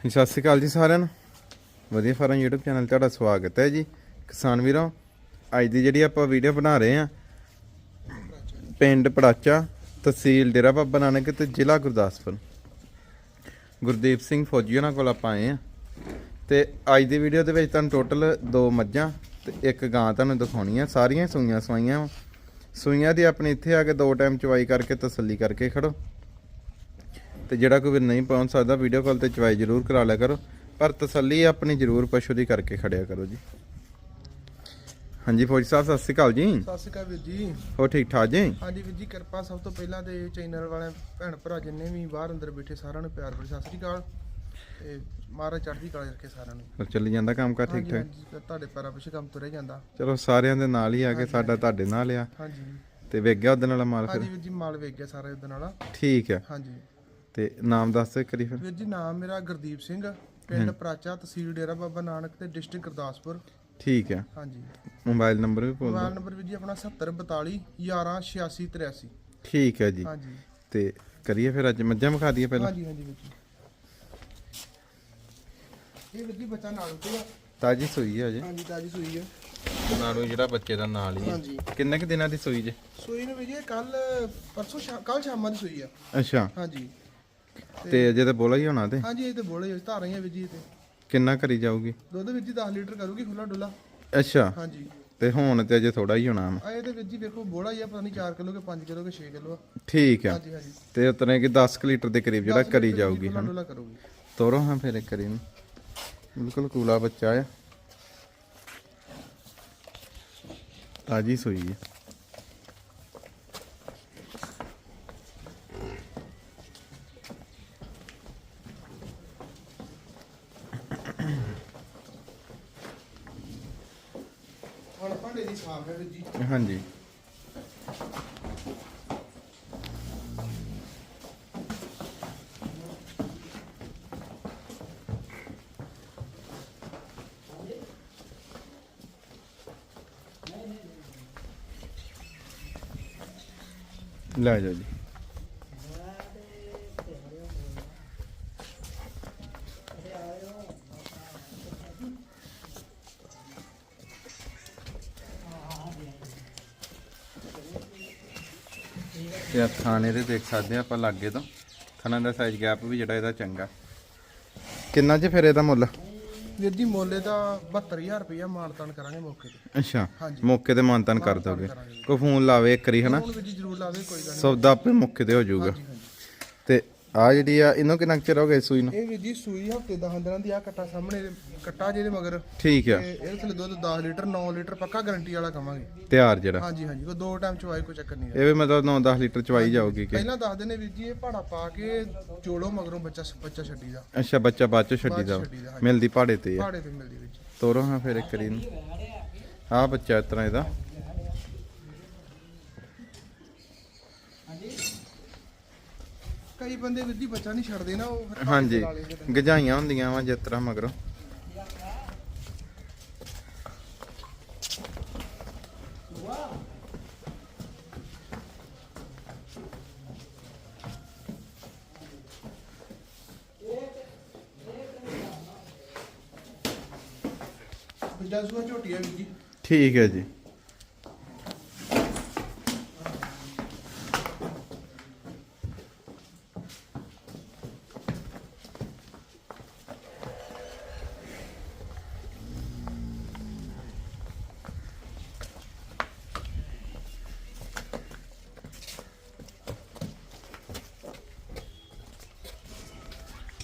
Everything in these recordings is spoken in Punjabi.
ਸਤਿ ਸ਼੍ਰੀ ਅਕਾਲ ਜੀ ਸਾਰਿਆਂ ਨੂੰ। ਵਧੀਆ ਫਾਰਮ YouTube ਚੈਨਲ ਤੁਹਾਡਾ ਸਵਾਗਤ ਹੈ ਜੀ। ਕਿਸਾਨ ਵੀਰੋ, ਅੱਜ ਦੀ ਜਿਹੜੀ ਆਪਾਂ ਵੀਡੀਓ ਬਣਾ ਰਹੇ ਆ ਪਿੰਡ ਪੜਾਚਾ ਤਹਿਸੀਲ ਡੇਰਾ ਬਾਬਾ ਨਾਨਕ ਤੇ ਜ਼ਿਲ੍ਹਾ ਗੁਰਦਾਸਪੁਰ। ਗੁਰਦੀਪ ਸਿੰਘ ਫੌਜੀ ਉਹਨਾਂ ਕੋਲ ਆਪਾਂ ਆਏ ਆ ਤੇ ਅੱਜ ਦੀ ਵੀਡੀਓ ਦੇ ਵਿੱਚ ਤੁਹਾਨੂੰ ਟੋਟਲ ਦੋ ਮੱਝਾਂ ਤੇ ਇੱਕ ਗਾਂ ਤੁਹਾਨੂੰ ਦਿਖਾਉਣੀ ਆ ਸਾਰੀਆਂ ਸੂਈਆਂ ਸਵਾਈਆਂ ਵਾਂ। ਸੂਈਆਂ ਦੀ ਆਪਣੇ ਇੱਥੇ ਆ ਕੇ ਦੋ ਟਾਈਮ ਚਵਾਈ ਕਰਕੇ ਤਸੱਲੀ ਕਰਕੇ ਖੜੋ। ਤੇ ਜਿਹੜਾ ਕੋਈ ਵੀ ਨਹੀਂ ਪਹੁੰਚ ਸਕਦਾ ਵੀਡੀਓ ਕਾਲ ਤੇ ਚਵਾਈ ਜ਼ਰੂਰ ਕਰਾ ਲਿਆ ਕਰੋ। ਪਰ ਤਸੱਲੀ ਆਪਣੀ ਜ਼ਰੂਰ ਪਸ਼ੂ ਦੀ ਕਰਕੇ ਖੜਿਆ ਕਰੋ ਜੀ। ਹਾਂਜੀ ਫੌਜੀ ਸਾਹਿਬ ਸਤਿ ਸ਼੍ਰੀ ਅਕਾਲ ਜੀ। ਸਤਿ ਸ਼੍ਰੀ ਅਕਾਲ ਵੀਰ ਜੀ। ਹੋ ਠੀਕ ਠਾਕ ਜੀ? ਹਾਂਜੀ ਵੀਰ ਜੀ ਕਿਰਪਾ ਸਭ ਤੋਂ ਪਹਿਲਾਂ ਤੇ ਚੈਨਲ ਵਾਲੇ ਭੈਣ ਭਰਾ ਜਿੰਨੇ ਵੀ ਬਾਹਰ ਅੰਦਰ ਬੈਠੇ ਸਾਰਿਆਂ ਨੂੰ ਪਿਆਰ ਭਰੀ ਸਤਿ ਸ਼੍ਰੀ ਅਕਾਲ। ਤੇ ਮਹਾਰਾਜ ਚੜ੍ਹਦੀ ਕਲਾ ਰੱਖੇ ਸਾਰਿਆਂ ਨੂੰ। ਹੋਰ ਚੱਲੀ ਜਾਂਦਾ ਕੰਮ ਕਰ ਠੀਕ ਹਾਂਜੀ, ਠਾਕ? ਹਾਂਜੀ, ਤੁਹਾਡੇ ਪੈਰਾਂ ਪਿੱਛੇ ਕੰਮ ਤੁਰੇ ਜਾਂਦਾ। ਚਲੋ ਸਾਰਿਆਂ ਦੇ ਨਾਲ ਹੀ ਆ ਕੇ ਸਾਡਾ ਤੁਹਾਡੇ ਨਾਲ ਆ। ਹਾਂਜੀ। ਤੇ ਵੇਖ ਗਿਆ ਉਹਦੇ ਨਾਲ ਮਾਲ ਹਾਂਜੀ ਫਿਰ? ਵੀਰ ਜੀ ਮਾਲ ਵੇਚ ਗਿਆ ਸਾਰਾ ਉਹਦੇ ਨਾਲ। ਠੀਕ ਆ। ਹਾਂਜੀ। ਤੇ ਨਾਮ ਦੱਸ ਦੇ ਕਰੀ ਫਿਰ। ਵੀਰ ਜੀ ਨਾਮ ਮੇਰਾ ਗੁਰਦੀਪ ਸਿੰਘ ਪਿੰਡ ਪ੍ਰਾਚਾ ਤਹਿਸੀਲ ਡੇਰਾ ਬਾਬਾ ਨਾਨਕ ਤੇ ਡਿਸਟ੍ਰਿਕਟ ਗੁਰਦਾਸਪੁਰ। ਠੀਕ ਆ। ਹਾਂਜੀ। ਮੋਬਾਈਲ ਨੰਬਰ ਵੀ ਬੋਲ ਮੋਬਾਈਲ ਦਿਓ ਨੰਬਰ ਵੀਰ ਜੀ ਆਪਣਾ 7042 118683 ਠੀਕ ਹੈ ਜੀ। ਹਾਂਜੀ। ਤੇ ਕਰੀਏ ਫਿਰ ਅੱਜ ਮੱਝਾਂ ਵਿਖਾ ਦਈਏ ਪਹਿਲਾਂ। ਹਾਂਜੀ ਹਾਂਜੀ ਵੀਰ ਜੀ। ਇਹ ਵੀਰ ਜੀ ਬੱਚਾ ਨਾਲ ਉੱਤੇ ਆ। ਤਾਜੀ ਸੂਈ ਹੈ ਜੀ ਹਾਂਜੀ ਤਾਜੀ ਸੂਈ ਹੈ ਨਾਲੋਂ ਜਿਹੜਾ ਬੱਚੇ ਦਾ ਨਾਲ ਹੀ ਹੈ ਹਾਂਜੀ। ਕਿੰਨੇ ਕੁ ਦਿਨਾਂ ਦੀ ਸੂਈ ਜੇ? ਸੂਈ ਨੂੰ ਵੀ ਜੀ ਕੱਲ ਪਰਸੋਂ ਕੱਲ ਸ਼ਾਮਾਂ ਦੀ ਸੂਈ ਆ। ਅੱਛਾ। ਹਾਂਜੀ। ਤੇ ਅਜੇ ਤਾਂ ਬੋਲਾ ਹੀ ਹੋਣਾ ਤੇ? ਹਾਂਜੀ ਇਹ ਤੇ ਬੋਲੇ ਧਾਰਾਂ ਹੀ ਆ ਵੀਰ ਜੀ ਇਹ ਤੇ। ਕਿੰਨਾ ਕਰੀ ਜਾਊਗੀ? ਦੁੱਧ ਵੀਰ ਜੀ 10 ਲੀਟਰ ਕਰੂਗੀ ਖੁੱਲਾ ਡੁੱਲਾ। ਅੱਛਾ। ਹਾਂਜੀ। ਤੇ ਹੁਣ ਤੇ ਅਜੇ ਥੋੜਾ ਹੀ ਹੋਣਾ ਵਾ। ਆ ਇਹ ਤੇ ਵੀਰ ਜੀ ਵੇਖੋ ਬੋਲਾ ਹੀ ਆ ਪਤਾ ਨਹੀਂ 4 ਕਿਲੋ ਕੇ 5 ਕਿਲੋ ਕੇ 6 ਕਿਲੋ ਆ। ਠੀਕ ਆ। ਹਾਂਜੀ ਹਾਂਜੀ। ਤੇ ਉਤਨੇ ਕਿ 10 ਕੁ ਲੀਟਰ ਦੇ ਕਰੀਬ ਜਿਹੜਾ ਕਰੀ ਜਾਊਗੀ ਖੁੱਲਾ ਹਨਾ? ਡੁੱਲਾ ਕਰੂਗੀ। ਤੋਰੋ ਹਾਂ ਫਿਰ ਇੱਕ ਕਰੀ ਨੂੰ ਬਿਲਕੁਲ ਕੂਲਾ ਬੱਚਾ ਆ। ਤਾਜੀ ਸੂਈ ਹੈ ਹੁਣ ਭਾਂਡੇ ਦੀ ਸਾਫ਼ ਹੈ ਵੀਰ ਜੀ। ਹਾਂਜੀ। ਲੈ ਜਾਓ ਜੀ। ਤੇ ਆਹ ਥਾਣੇ ਦੇ ਦੇਖ ਸਕਦੇ ਆ ਆਪਾਂ ਲਾਗੇ ਤੋਂ। ਥਾਣਾ ਦਾ ਸਾਈਜ਼ ਗੈਪ ਵੀ ਜਿਹੜਾ ਇਹਦਾ ਚੰਗਾ। ਕਿੰਨਾ ਚ ਫਿਰ ਇਹਦਾ ਮੁੱਲ? ਵੀਰ ਜੀ ਮੋਲੇ ਦਾ 72000 ਰੁਪਇਆ ਮਾਨਤਾਨ ਕਰਾਂਗੇ ਮੌਕੇ ਤੇ। ਅੱਛਾ ਹਾਂਜੀ। ਮੌਕੇ ਤੇ ਮਾਨਤਨ ਕਰ ਦੋਗੇ। ਕੋਈ ਫੋਨ ਲਾਵੇ ਇੱਕ ਵਾਰੀ ਹਨਾ? ਹੁਣ ਵੀਰ ਜੀ ਜ਼ਰੂਰ ਲਾਵੇ ਕੋਈ ਗੱਲ ਸੌਦਾ ਆਪੇ ਮੌਕੇ ਤੇ ਹੋ ਜਾਊਗਾ। ਤੇ ਆ ਜਿਹੜੀ ਆ ਇਹਨੂੰ ਕਿੰਨਾ ਕੁ ਚਿਰ ਹੋ ਗਿਆ ਸੂਈ ਨੂੰ? ਇਹ ਵੀਰ ਜੀ ਸੂਈ ਹਫ਼ਤੇ 10 ਦਿਨਾਂ ਦੀ ਆ ਕੱਟਾ ਸਾਹਮਣੇ ਕੱਟਾ ਜਿਹਦੇ ਮਗਰ। ਠੀਕ ਆ। ਤੇ ਇਹਦੇ ਥੱਲੇ ਦੁੱਧ 10 ਲੀਟਰ 9 ਲੀਟਰ ਪੱਕਾ ਗਾਰੰਟੀ ਵਾਲਾ ਕਵਾਂਗੇ ਤਿਆਰ ਜਿਹੜਾ। ਹਾਂਜੀ ਹਾਂਜੀ ਕੋਈ ਦੋ ਟਾਈਮ ਚਵਾਈ ਕੋਈ ਚੱਕਰ ਨਹੀਂ ਹੈ ਇਹ ਵੀ ਮਤਲਬ 9-10 ਲੀਟਰ ਚਵਾਈ ਜਾਊਗੀ ਕਿ? ਪਹਿਲਾਂ ਦੱਸਦੇ ਨੇ ਵੀਰ ਜੀ ਇਹ ਭਾੜਾ ਪਾ ਕੇ ਜੋੜੋ ਮਗਰੋਂ ਬੱਚਾ ਬੱਚਾ ਛੱਡੀ ਦਾ। ਅੱਛਾ ਬੱਚਾ ਬਾਅਦ ਚ ਛੱਡੀ ਦਾ। ਹਾਂਜੀ। ਮਿਲਦੀ ਪਹਾੜੇ ਤੇ ਆ। ਭਾੜੇ ਤੇ ਮਿਲਦੀ ਵੀਰ ਜੀ। ਤੋਰੋ ਹਾਂ ਫਿਰ ਇੱਕ ਵਾਰੀ ਨੂੰ ਆ ਬੱਚਾ ਇਸ ਤਰ੍ਹਾਂ ਇਹਦਾ। ਕਈ ਬੰਦੇ ਜੀ ਬੱਚਾ ਨਹੀਂ ਛੱਡਦੇ ਨਾ ਉਹ ਫਿਰ ਹਾਂਜੀ ਲਾ ਲੈਂਦੇ ਨੇ। ਗਜਾਈਆਂ ਹੁੰਦੀਆਂ ਵਾ ਜਿਸ ਤਰ੍ਹਾਂ ਮਗਰੋਂ। ਦੂਜਾ ਸੂਆ ਜੀ। ਠੀਕ ਹੈ ਜੀ।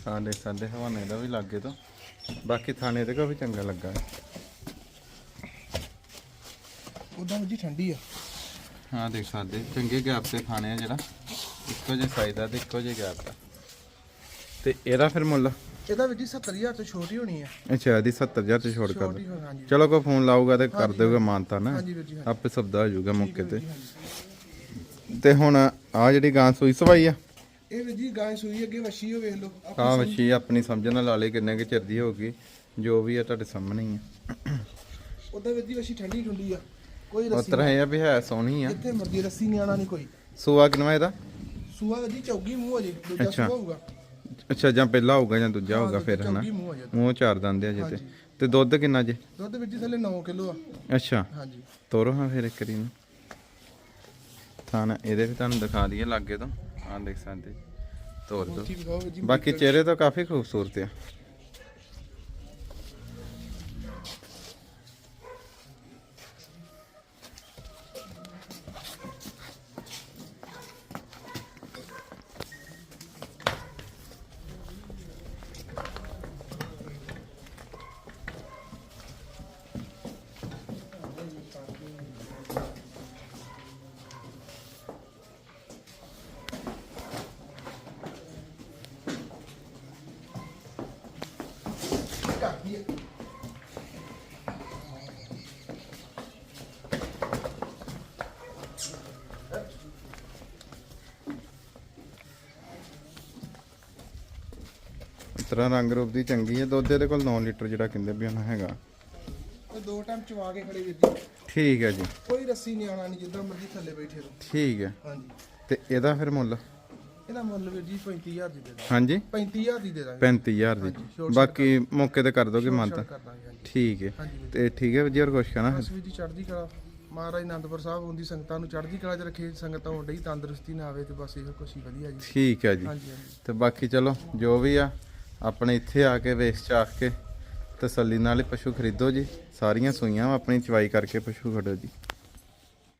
ਦੇਖ ਸਕਦੇ ਹਵਾਨੇ ਦਾ ਵੀ ਲੱਗੇ ਤੋਂ। ਬਾਕੀ ਥਾਣੇ ਤੇ ਕੋ ਵੀ ਚੰਗਾ ਲੱਗਾ। ਉਦਾਂ ਜੀ ਠੰਡੀ ਆ। ਹਾਂ ਦੇਖ ਸਕਦੇ ਚੰਗੇ ਗੈਪ ਤੇ ਖਾਣੇ ਆ ਜਿਹੜਾ। ਇੱਕੋ ਜਿਹਾ ਸਾਈਜ਼ ਤੇ ਇੱਕੋ ਜਿਹਾ ਗੈਪ ਦਾ ਤੇ ਇਹਦਾ ਫਿਰ ਮੁੱਲ? ਇਹਦਾ ਵੀਰ ਜੀ 70000 ਤੋਂ ਛੋਟੀ ਹੋਣੀ ਆ। ਅੱਛਾ ਇਹਦੀ 70000 ਚ ਛੋੜ ਕਰ ਛੋਟੀ ਦੋ ਹੋ ਹਾਂਜੀ। ਚਲੋ ਕੋਈ ਫੋਨ ਲਾਊਗਾ ਤੇ ਕਰ ਦੇਊਗਾ ਮਾਨਤਾ ਨਾ। ਹਾਂਜੀ ਵੀਰ ਜੀ ਹਾਂਜੀ। ਆਪੇ ਸਬਦਾ ਹੋ ਜਾਊਗਾ ਮੌਕੇ ਤੇ। ਤੇ ਹੁਣ ਆ ਜਿਹੜੀ ਗਾਂ ਸੂਈ ਸਵਾਈ ਆ? ਇਹ ਵੀਰ ਜੀ ਗਾਂ ਸੂਈ ਅੱਗੇ ਵਸ਼ੀ ਹੋ ਵੇਖ ਲਓ ਆਪਣੀ ਆ ਵਛੀ ਆਪਣੀ ਸਮਝ ਨਾਲ ਲਾ ਲਈ ਕਿੰਨੇ ਕਿ ਚਿਰ ਦੀ ਹੋਊਗੀ ਜੋ ਵੀ ਆ ਤੁਹਾਡੇ ਸਾਹਮਣੇ ਹੀ ਆ। ਉਦਾਂ ਵੀਰ ਜੀ ਵਸ਼ੀ ਠੰਡੀ ਠੰਡੀ ਆ ਕੋਈ ਰੱਸੀ ਉਤਰ ਹੈ ਆ ਵੀ ਹੈ ਸੋਹਣੀ ਆ। ਜਿੱਥੇ ਮਰਦੀ ਰੱਸੀ ਨਿਆਣਾ ਨਹੀਂ ਕੋਈ। ਸੂਆ ਕਿਨਵਾ ਇਹਦਾ? ਸੂਆ ਵੀਰ ਜੀ ਚੌਗੀ ਮੂੰਹ ਅਜੇ ਦੂਜਾ। ਸੂਆ ਹੋਊਗਾ। ਅੱਛਾ ਜਾਂ ਪਹਿਲਾ ਹੋਊਗਾ ਜਾਂ ਦੂਜਾ ਹੋਊਗਾ ਫਿਰ ਹਨਾ? ਮੂੰਹ ਚਾਰ ਦੰਦ ਆ ਜੇ ਤੇ। ਦੁੱਧ ਕਿੰਨਾ ਜੇ? ਦੁੱਧ ਵਿੱਚ ਥੱਲੇ 9 ਕਿਲੋ ਆ। ਅੱਛਾ। ਹਾਂਜੀ। ਤੋਰੋ ਹਾਂ ਫਿਰ ਇੱਕ ਵਾਰੀ ਨੂੰ ਥਾਣਾ ਇਹਦੇ ਵੀ ਤੁਹਾਨੂੰ ਦਿਖਾ ਦਈਏ ਲਾਗੇ ਤੋਂ। ਸਕਦੇ ਜੀ। ਤੋਰ ਦੋ ਠੀਕ ਖਾਓ ਜੀ ਬਾਕੀ ਚਿਹਰੇ ਤਰ੍ਹਾਂ ਰੰਗ ਰੂਪ ਦੀ ਚੰਗੀ ਹੈ ਦੁੱਧ ਇਹਦੇ ਕੋਲ 9 ਲੀਟਰ ਜਿਹੜਾ ਕਹਿੰਦੇ ਵੀ ਉਹਨਾਂ ਹੈਗਾ। ਦੋ ਟਾਈਮ ਚਵਾ ਕੇ ਖੜੇ ਵੀਰ ਜੀ। ਠੀਕ ਹੈ ਜੀ। ਕੋਈ ਰੱਸੀ ਨਹੀਂ ਆਣਾ ਨਹੀਂ ਜਿੱਦਾਂ ਮਰਜ਼ੀ ਥੱਲੇ ਬੈਠੇ ਰਹੋ। ਠੀਕ ਹੈ। ਹਾਂਜੀ। ਤੇ ਇਹਦਾ ਫਿਰ ਮੁੱਲ? ਇਹਦਾ ਮੁੱਲ ਵੀਰ ਜੀ 35000 ਦੀ ਦੇ ਦਾਂਗੇ। ਹਾਂਜੀ। 35000 ਦੀ ਦੇ ਦਾਂਗੇ। 35000 ਦੀ। ਬਾਕੀ ਮੌਕੇ ਤੇ ਕਰ ਦੋਗੇ ਮੰਨ ਤਾਂ। ਠੀਕ ਹੈ। ਵੀਰ ਤੇ ਠੀਕ ਹੈ ਵਧੀਆ ਹੋਰ ਕੁਛ ਕਹਿਣਾ ਬਸ ਵੀਰ ਜੀ ਚੜ੍ਹਦੀ ਕਲਾ। ਮਹਾਰਾਜ ਆਨੰਦਪੁਰ ਸਾਹਿਬ ਹੁੰਦੀ ਸੰਗਤਾਂ ਨੂੰ ਚੜ੍ਹਦੀ ਕਲਾ 'ਚ ਰੱਖੇ ਸੰਗਤਾਂ ਹੋਣ ਡਈ ਤੰਦਰੁਸਤੀ ਨਾ ਆਵੇ ਤੇ ਬਸ ਇਹੋ ਕੁਛ ਹੀ ਵਧੀਆ ਜੀ। ਠੀਕ ਹੈ ਜੀ। ਤੇ ਬਾਕੀ ਚਲੋ ਜੋ ਵੀ ਆ ਆਪਣੇ ਇੱਥੇ ਆ ਕੇ ਵੇਖ ਚਾਖ ਕੇ ਤਸੱਲੀ ਨਾਲ ਹੀ ਪਸ਼ੂ ਖਰੀਦੋ ਜੀ। ਸਾਰੀਆਂ ਸੂਈਆਂ ਵਾ, ਆਪਣੀ ਚਵਾਈ ਕਰਕੇ ਪਸ਼ੂ ਖੜੋ ਜੀ।